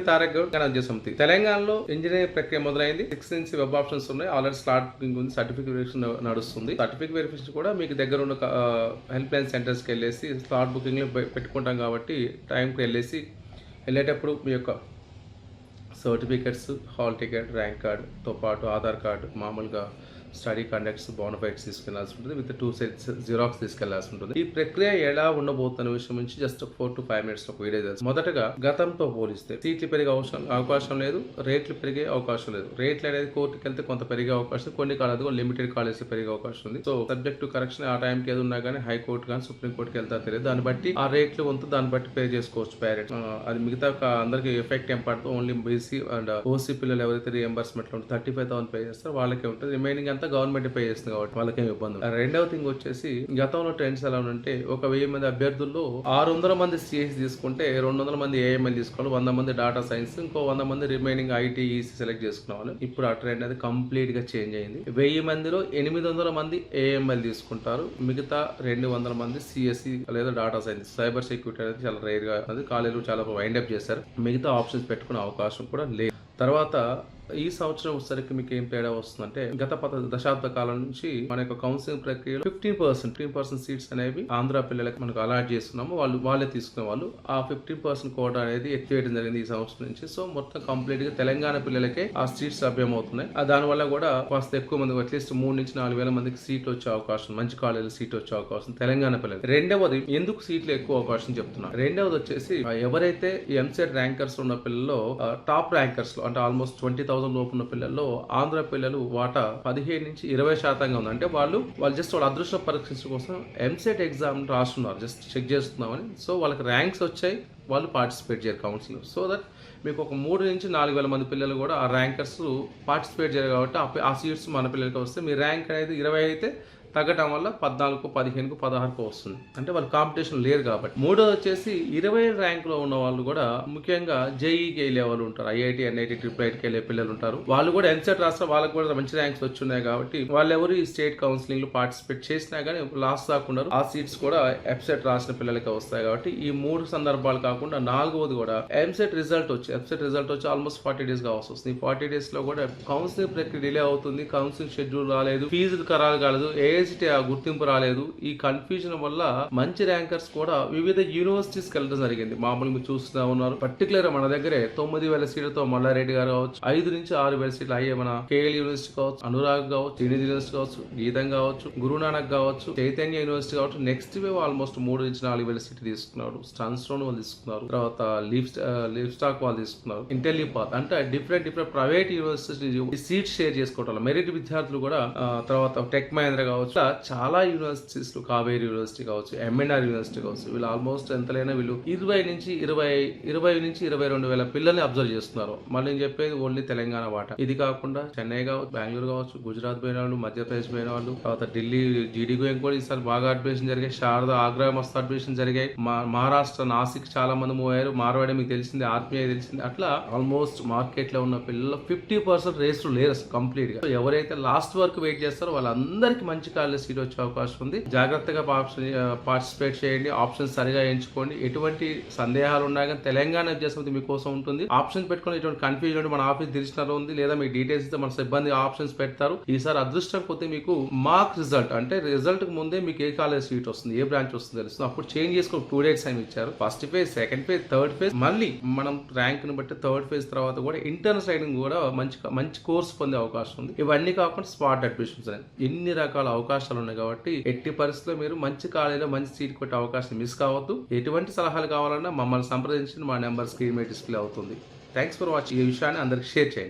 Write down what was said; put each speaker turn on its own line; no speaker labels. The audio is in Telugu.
నేమ్ తారక్ గౌడ్ విజ్ఞాన సమితి తెలంగాణలో ఇంజనీరింగ్ ప్రక్రియ మొదలైంది. సిక్స్ నుంచి వెబ్ ఆప్షన్స్ ఉన్నాయి. ఆల్రెడీ స్లాట్ బుకింగ్ ఉంది సర్టిఫికేట్ వెరిఫికేషన్ నడుస్తుంది. సర్టిఫికేట్ వెరిఫికేషన్ కూడా మీకు దగ్గర ఉన్న హెల్ప్ లైన్ సెంటర్స్కి వెళ్ళేసి స్లాట్ బుకింగ్ పెట్టుకుంటాం కాబట్టి టైంకి వెళ్ళేసి వెళ్ళేటప్పుడు మీ యొక్క సర్టిఫికెట్స్ హాల్ టికెట్ ర్యాంక్ కార్డుతో పాటు ఆధార్ కార్డు మామూలుగా స్టడీ కండక్ట్స్ బోనఫైట్స్ తీసుకెళ్ళాల్సి ఉంటుంది. విత్ టూ సెట్స్ జిరాక్స్ తీసుకెళ్ళాల్సి ఉంటుంది. ఈ ప్రక్రియ ఎలా ఉండబోతున్న విషయం నుంచి just four to five minutes ఒక వీడియో తెలుసు. మొదటగా గతంతో పోలిస్తే సీట్లు పెరిగే అవసరం అవకాశం లేదు రేట్లు పెరిగే అవకాశం లేదు. రేట్లు అనేది కోర్టుకి వెళ్తే కొంత పెరిగే అవకాశం కొన్ని కాలేదు లిమిటెడ్ కాలేజ్ పెరిగే అవకాశం ఉంది. సో సబ్జెక్ట్ టు కరెక్షన్ ఆ టైంకి ఏది ఉన్నా కానీ హైకోర్టు కానీ సుప్రీం కోర్టుకి వెళ్తా తెలియదు. దాన్ని బట్టి ఆ రేట్లు వంతు దాన్ని బట్టి పే చేసుకోవచ్చు పేరెంట్స్ అది మిగతా అందరికి ఎఫెక్ట్ ఏం పడుతుంది ఓన్లీ బీసీ అండ్ ఓసీ పిల్లలు ఎవరైతే రియంబర్స్మెంట్ ఉంటుంది థర్టీ ఫైవ్ థౌసండ్ పే చేస్తారో వాళ్ళకే ఉంటుంది. రిమైనింగ్ అంతా గవర్నమెంట్ పే చేస్తుంది కాబట్టి వాళ్ళకేం ఇబ్బంది రెండవ థింగ్ వచ్చేసి గతంలో ట్రెండ్స్ ఎలా ఉంటే ఒక వెయ్యి మంది అభ్యర్థుల్లో ఆరు వందల మంది సిఎస్ తీసుకుంటే రెండు వందల మంది ఏఎంఎల్ తీసుకోవాలి వంద మంది డాటా సైన్స్ ఇంకో వంద మంది రిమైనింగ్ ఐటీ సెలెక్ట్ చేసుకునే వాళ్ళు. ఇప్పుడు ఆ ట్రెండ్ అనేది కంప్లీట్గా చేంజ్ అయింది. వెయ్యి మందిలో ఎనిమిది వందల మంది ఏఎంఎల్ తీసుకుంటారు మిగతా రెండు వందల మంది సిఎస్సి లేదా డాటా సైన్స్ సైబర్ సెక్యూరిటీ అనేది చాలా రేర్గా అది కాలేజీలు చాలా వైండ్ అప్ చేశారు. మిగతా ఆప్షన్స్ పెట్టుకునే అవకాశం కూడా లేదు. తర్వాత ఈ సంవత్సరం వచ్చేసరికి మీకు ఏం తేడా వస్తుందంటే గత పద దశాబ్ద కాలం నుంచి మన యొక్క కౌన్సిలింగ్ ప్రక్రియలో fifteen percent fifteen percent seats అనేవి ఆంధ్ర పిల్లలకి మనకు అలాట్ చేస్తున్నాము. వాళ్ళు వాళ్ళే తీసుకునే వాళ్ళు. ఆ ఫిఫ్టీన్ పర్సెంట్ కోటా అనేది ఎత్తివేయడం జరిగింది ఈ సంవత్సరం నుంచి. సో మొత్తం కంప్లీట్గా తెలంగాణ పిల్లలకే ఆ సీట్స్ లభ్యమవుతున్నాయి. ఆ దానివల్ల కూడా కాస్త ఎక్కువ మంది అట్లీస్ట్ మూడు నుంచి నాలుగు వేల మందికి సీట్ వచ్చే అవకాశం మంచి కాలేజీలో సీట్ వచ్చే అవకాశం తెలంగాణ పిల్లలు రెండవది ఎందుకు సీట్లు ఎక్కువ అవకాశం చెప్తున్నా? రెండవది వచ్చేసి ఎవరైతే ఈ ఎంసెట్ ర్యాంకర్స్ ఉన్న పిల్లల్లో టాప్ ర్యాంకర్స్లో అంటే ఆల్మోస్ట్ ట్వంటీ థౌసండ్ లోపు ఉన్న పిల్లల్లో ఆంధ్ర పిల్లలు వాటా పదిహేను నుంచి ఇరవై శాతంగా ఉంది. అంటే వాళ్ళు వాళ్ళు జస్ట్ వాళ్ళ అదృష్ట పరీక్ష కోసం ఎంసెట్ ఎగ్జామ్ రాస్తున్నారు. జస్ట్ చెక్ చేస్తున్నామని. సో వాళ్ళకి ర్యాంక్స్ వచ్చాయి. వాళ్ళు పార్టిసిపేట్ చేయరు కౌన్సిల్ సో దట్ మీకు ఒక మూడు నుంచి నాలుగు వేల మంది పిల్లలు కూడా ఆ ర్యాంకర్స్ పార్టిసిపేట్ చేయరు కాబట్టి ఆ సీట్స్ మన పిల్లలకి వస్తే మీ ర్యాంక్ అనేది ఇరవై అయితే తగ్గటం వల్ల పద్నాలుగు పదిహేనుకు పదహారుకు వస్తుంది. అంటే వాళ్ళు కాంపిటీషన్ లేరు కాబట్టి. మూడోది వచ్చేసి ఇరవై ర్యాంకులో ఉన్న వాళ్ళు కూడా ముఖ్యంగా జేఈకి వెళ్ళే వాళ్ళు ఉంటారు. ఐఐటి ఎన్ఐటి ట్రిపుల్ ఐటీకి వెళ్ళే పిల్లలు ఉంటారు. వాళ్ళు కూడా ఎన్సెట్ రాస్తే వాళ్ళకి కూడా మంచి ర్యాంక్స్ వచ్చున్నాయి కాబట్టి వాళ్ళు ఎవరు ఈ స్టేట్ కౌన్సిలింగ్లో పార్టిసిపేట్ చేసినా కానీ లాస్ కాకుండా ఆ సీట్స్ కూడా ఎఫ్సెట్ రాసిన పిల్లలకి వస్తాయి కాబట్టి ఈ మూడు సందర్భాలు కాకుండా కాకుండా నాలుగవది కూడా ఎంసెట్ రిజల్ట్ వచ్చి ఎంసెట్ రిజల్ట్ వచ్చి ఆల్మోస్ట్ ఫార్టీ డేస్ కావాల్సి వస్తుంది. ఫార్టీ డేస్లో కూడా కౌన్సిలింగ్ ప్రక్రియ డిలే అవుతుంది. కౌన్సిలింగ్ షెడ్యూల్ రాలేదు. ఫీజులు ఖరారు కాలేదు. ఏఎస్టీ ఆ గుర్తింపు రాలేదు. ఈ కన్ఫ్యూజన్ వల్ల మంచి ర్యాంకర్స్ కూడా వివిధ యూనివర్సిటీస్కి వెళ్ళడం జరిగింది. మామూలుగా మీరు చూస్తూ ఉన్నారు. పర్టికులర్ మన దగ్గరే తొమ్మిది వేల సీట్లతో మల్లారెడ్డి గారు కావచ్చు ఐదు నుంచి ఆరు వేల సీట్లు అయ్యే మన కేఎల్ యూనివర్సిటీ కావచ్చు అనురాగ్ కావచ్చు శ్రీనిధి యూనివర్సిటీ కావచ్చు గీతం కావచ్చు గురునానక్ కావచ్చు చైతన్య యూనివర్సిటీ కావచ్చు. నెక్స్ట్ వేవ్ ఆల్మోస్ట్ మూడు నుంచి నాలుగు వేల సీట్లు తీసుకున్నాడు. స్టోన్ వాళ్ళు తీసుకున్నారు. తర్వాత లీవ్ లీవ్ స్టాక్ వాళ్ళు తీసుకున్నారు ఇంటెలిపాత్ అంటే different different private university seat share చేసుకోవటం మెరిట్ విద్యార్థులు కూడా తర్వాత టెక్ మహేంద్ర కావచ్చు చాలా యూనివర్సిటీస్ కావేరీ యూనివర్సిటీ కావచ్చు ఎంఎన్ఆర్ యూనివర్సిటీ కావచ్చు వీళ్ళు ఆల్మోస్ట్ ఎంతలైనా వీళ్ళు ఇరవై నుంచి ఇరవై ఇరవై నుంచి ఇరవై రెండు వేల పిల్లల్ని అబ్జర్వ్ చేస్తున్నారు. మళ్ళీ నేను చెప్పేది ఓన్లీ తెలంగాణ వాట. ఇది కాకుండా చెన్నై కావచ్చు బెంగళూరు కావచ్చు గుజరాత్ పోయిన వాళ్ళు మధ్యప్రదేశ్ పోయిన వాళ్ళు తర్వాత ఢిల్లీ జీడీ గోయింగ్ కూడా ఈసారి బాగా అడ్మిషన్ జరిగాయి శారద ఆగ్రా మస్తు అడ్మిషన్ జరిగాయి మా- మహారాష్ట్ర నాసిక్ చాలా మంది మూవ్ అయ్యారు మార్వాడి మీకు తెలిసింది ఆర్మీఐ తెలిసింది. అట్లా ఆల్మోస్ట్ మార్కెట్లో ఉన్న పిల్లలు ఫిఫ్టీ పర్సెంట్ రేస్ లేరు కంప్లీట్గా. ఎవరైతే లాస్ట్ వరకు వెయిట్ చేస్తారో వాళ్ళందరికీ మంచి కాలేజ్ సీట్ వచ్చే అవకాశం ఉంది. జాగ్రత్తగా పార్టిసిపేట్ చేయండి ఆప్షన్స్ సరిగా ఎంచుకోండి. ఎటువంటి సందేహాలు ఉన్నా కానీ తెలంగాణ విద్యాసమితి మీకోసం ఉంటుంది. ఆప్షన్స్ పెట్టుకుని ఎటువంటి కన్ఫ్యూజన్ మన ఆఫీస్ తెలిసినారో ఉంది. లేదా మీ డీటెయిల్స్ ఇస్తే మన సిబ్బంది ఆప్షన్స్ పెడతారు. ఈసారి అదృష్టం కొద్ది మీకు మార్క్ రిజల్ట్ అంటే రిజల్ట్ ముందే మీకు ఏ కాలేజ్ సీట్ వస్తుంది ఏ బ్రాంచ్ వస్తుంది తెలుస్తుంది. అప్పుడు చేంజ్ చేసుకుని టూ డేట్స్ అని ఇచ్చారు. First phase second phase third phase మళ్ళీ మనం ర్యాంక్ని బట్టి థర్డ్ ఫేజ్ తర్వాత కూడా ఇంటర్నల్ రైడింగ్ కూడా మంచి మంచి కోర్స్ పొందే అవకాశం ఉంది. ఇవన్నీ కాకుండా స్పాట్ అడ్మిషన్స్ అని. ఎన్ని రకాల అవకాశాలు ఉన్నాయి కాబట్టి ఎట్టి పరిస్థితుల్లో మీరు మంచి కాలేజీలో మంచి సీట్ కొట్టే అవకాశం మిస్ కావద్దు. ఎటువంటి సలహాలు కావాలన్నా మమ్మల్ని సంప్రదించిన మా నెంబర్ స్క్రీన్ మీద డిస్ప్లే అవుతుంది. థ్యాంక్స్ ఫర్ వాచింగ్ ఈ విషయాన్ని అందరికి షేర్ చేయండి.